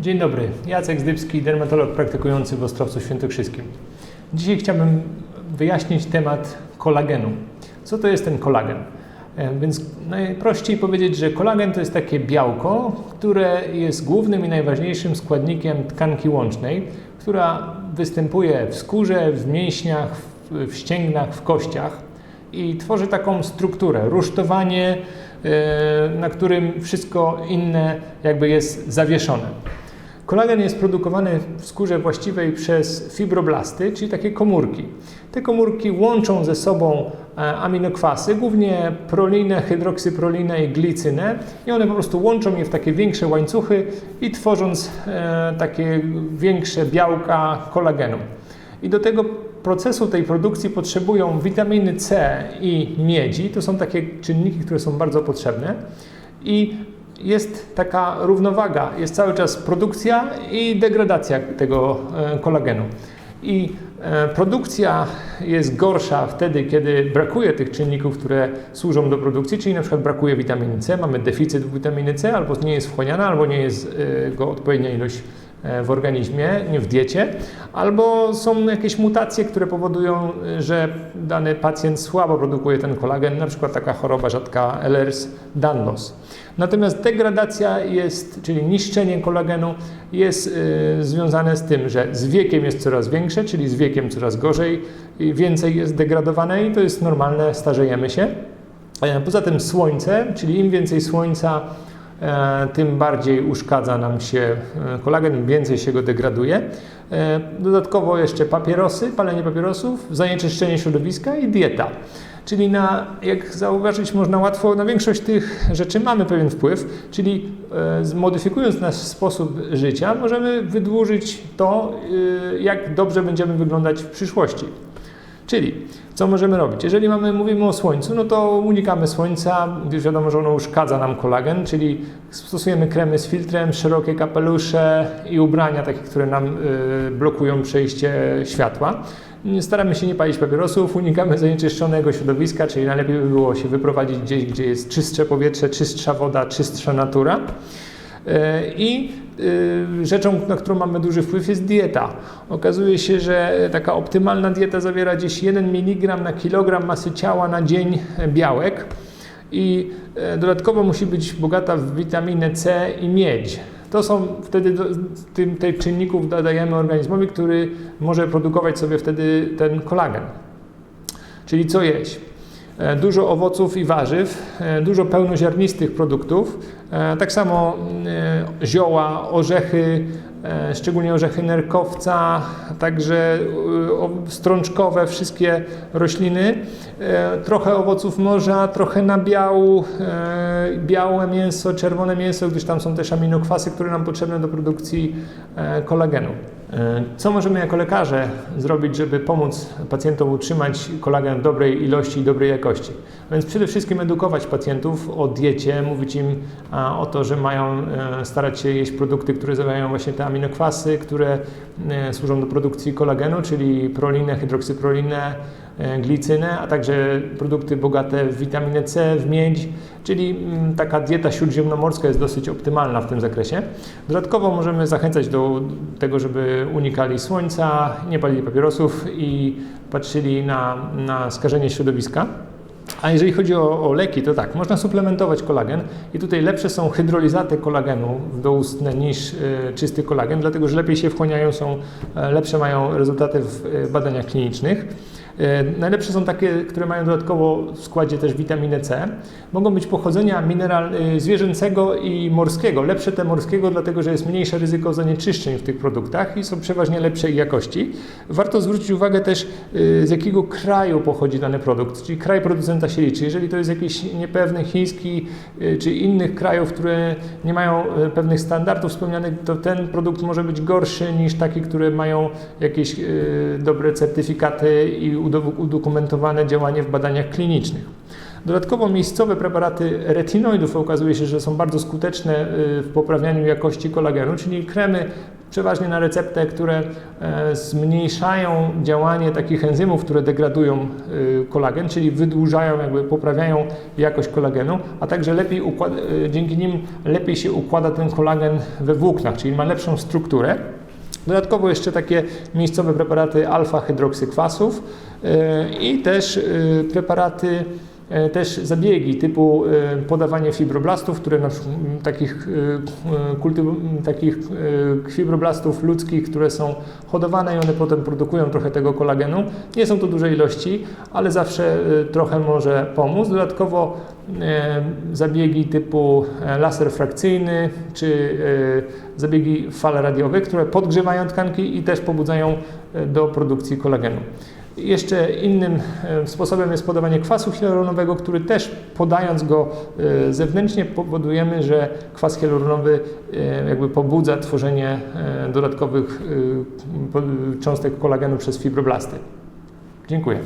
Dzień dobry, Jacek Zdybski, dermatolog praktykujący w Ostrowcu Świętokrzyskim. Dzisiaj chciałbym wyjaśnić temat kolagenu. Co to jest ten kolagen? E, Więc najprościej powiedzieć, że kolagen to jest takie białko, które jest głównym i najważniejszym składnikiem tkanki łącznej, która występuje w skórze, w mięśniach, w- ścięgnach, w kościach i tworzy taką strukturę, rusztowanie, e, na którym wszystko inne jakby jest zawieszone. Kolagen jest produkowany w skórze właściwej przez fibroblasty, czyli takie komórki. Te komórki łączą ze sobą e, aminokwasy, głównie prolinę, hydroksyprolinę i glicynę i one po prostu łączą je w takie większe łańcuchy i tworząc e, takie większe białka kolagenu. I do tego procesu tej produkcji potrzebują witaminy C i miedzi. To są takie czynniki, które są bardzo potrzebne. I jest taka równowaga, jest cały czas produkcja i degradacja tego e, kolagenu. I produkcja jest gorsza wtedy, kiedy brakuje tych czynników, które służą do produkcji, czyli na przykład brakuje witaminy C, mamy deficyt witaminy C, albo nie jest wchłaniana, albo nie jest e, go odpowiednia ilość e, w organizmie, nie w diecie, albo są jakieś mutacje, które powodują, e, że dany pacjent słabo produkuje ten kolagen, na przykład taka choroba rzadka Ehlers-Danlos. Natomiast degradacja jest, czyli niszczenie kolagenu jest e, związane z tym, że z wiekiem jest coraz większe, czyli z wiekiem coraz gorzej więcej jest degradowane i to jest normalne, starzejemy się. E, Poza tym słońce, czyli im więcej słońca, tym bardziej uszkadza nam się e, kolagen, im więcej się go degraduje. E, Dodatkowo jeszcze papierosy, palenie papierosów, zanieczyszczenie środowiska i dieta. Czyli na, jak zauważyć można łatwo, na większość tych rzeczy mamy pewien wpływ, czyli e, zmodyfikując nasz sposób życia, możemy wydłużyć to, e, jak dobrze będziemy wyglądać w przyszłości. Czyli co możemy robić? Jeżeli mamy, mówimy o słońcu, no to unikamy słońca, wiadomo, że ono uszkadza nam kolagen, czyli stosujemy kremy z filtrem, szerokie kapelusze i ubrania takie, które nam y, blokują przejście światła. Staramy się nie palić papierosów, unikamy zanieczyszczonego środowiska, czyli najlepiej by było się wyprowadzić gdzieś, gdzie jest czystsze powietrze, czystsza woda, czystsza natura. E, I y, rzeczą, na którą mamy duży wpływ, jest dieta. Okazuje się, że taka optymalna dieta zawiera gdzieś 1 mg na kilogram masy ciała na dzień białek i e, dodatkowo musi być bogata w witaminę C i miedź. To są wtedy tym, tych czynników dodajemy organizmowi, który może produkować sobie wtedy ten kolagen. Czyli co jeść? E, Dużo owoców i warzyw, e, dużo pełnoziarnistych produktów, e, tak samo zioła, orzechy, szczególnie orzechy nerkowca, także strączkowe, wszystkie rośliny, trochę owoców morza, trochę nabiału, białe mięso, czerwone mięso, gdyż tam są też aminokwasy, które nam potrzebne do produkcji kolagenu. E, Co możemy jako lekarze zrobić, żeby pomóc pacjentom utrzymać kolagen w dobrej ilości i dobrej jakości? A Więc przede wszystkim edukować pacjentów o diecie, mówić im o to, że mają e, starać się jeść produkty, które zawierają właśnie te aminokwasy, które e, służą do produkcji kolagenu, czyli prolinę, hydroksyprolinę, glicynę, a także produkty bogate w witaminę C, w miedź, czyli mm, taka dieta śródziemnomorska jest dosyć optymalna w tym zakresie. Dodatkowo możemy zachęcać do tego, żeby unikali słońca, nie palili papierosów i patrzyli na, na skażenie środowiska. A jeżeli chodzi o, o leki, to tak, można suplementować kolagen i tutaj lepsze są hydrolizaty kolagenu doustne niż e, czysty kolagen, dlatego że lepiej się wchłaniają, są e, lepsze mają rezultaty w e, badaniach klinicznych. Najlepsze są takie, które mają dodatkowo w składzie też witaminę C. Mogą być pochodzenia mineral, zwierzęcego i morskiego. Lepsze te morskiego, dlatego że jest mniejsze ryzyko zanieczyszczeń w tych produktach i są przeważnie lepszej jakości. Warto zwrócić uwagę też, z jakiego kraju pochodzi dany produkt, czyli kraj producenta się liczy. Jeżeli to jest jakiś niepewny chiński e, czy innych krajów, które nie mają e, pewnych standardów wspomnianych, to ten produkt może być gorszy niż taki, które mają jakieś e, dobre certyfikaty i udo- udokumentowane działanie w badaniach klinicznych. Dodatkowo miejscowe preparaty retinoidów okazuje się, że są bardzo skuteczne y, w poprawianiu jakości kolagenu, czyli kremy przeważnie na receptę, które e, zmniejszają działanie takich enzymów, które degradują y, kolagen, czyli wydłużają, jakby poprawiają jakość kolagenu, a także lepiej y, dzięki nim lepiej się układa ten kolagen we włóknach, czyli ma lepszą strukturę. Dodatkowo jeszcze takie miejscowe preparaty alfa-hydroksykwasów e, i też e, preparaty, e, też zabiegi typu e, podawanie fibroblastów, które na przykład takich, e, kultyw, takich e, fibroblastów ludzkich, które są hodowane i one potem produkują trochę tego kolagenu. Nie są to duże ilości, ale zawsze e, trochę może pomóc. Dodatkowo e, zabiegi typu e, laser frakcyjny czy e, zabiegi fal radiowe, które podgrzewają tkanki i też pobudzają e, do produkcji kolagenu. Jeszcze innym e, sposobem jest podawanie kwasu hialuronowego, który też podając go e, zewnętrznie powodujemy, że kwas hialuronowy e, jakby pobudza tworzenie dodatkowych cząstek kolagenu przez fibroblasty. Dziękuję.